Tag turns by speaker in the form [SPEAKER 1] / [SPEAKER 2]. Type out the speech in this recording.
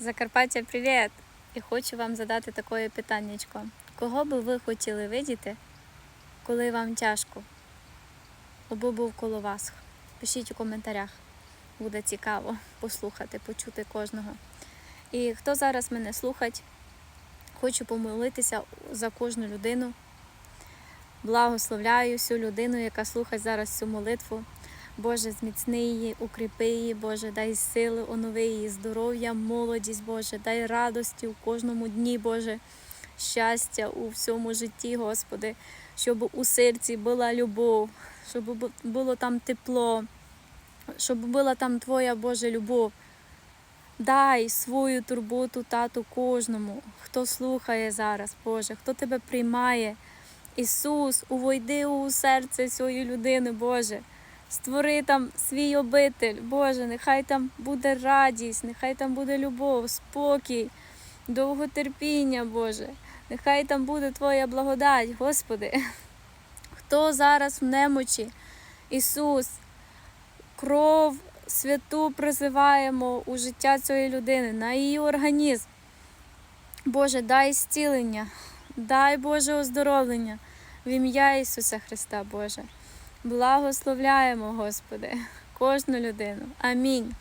[SPEAKER 1] Закарпаття, привіт! І хочу вам задати таке питаннячко. Кого би ви хотіли видіти, коли вам тяжко? Або був коло вас? Пишіть у коментарях. Буде цікаво послухати, почути кожного. І хто зараз мене слухать, хочу помолитися за кожну людину. Благословляю всю людину, яка слухає зараз цю молитву. Боже, зміцни її, укріпи її, Боже, дай сили, онови її, здоров'я, молодість, Боже, дай радості у кожному дні, Боже, щастя у всьому житті, Господи, щоб у серці була любов, щоб було там тепло, щоб була там Твоя Божа любов. Дай свою турботу, тату, кожному, хто слухає зараз, Боже, хто тебе приймає. Ісус, увойди у серце цієї людини, Боже. Створи там свій обитель, Боже, нехай там буде радість, нехай там буде любов, спокій, довготерпіння, Боже. Нехай там буде Твоя благодать, Господи. Хто зараз в немочі? Ісус, кров святу призиваємо у життя цієї людини, на її організм. Боже, дай зцілення, дай Боже оздоровлення в ім'я Ісуса Христа, Боже. Благословляємо, Господи, кожну людину. Амінь.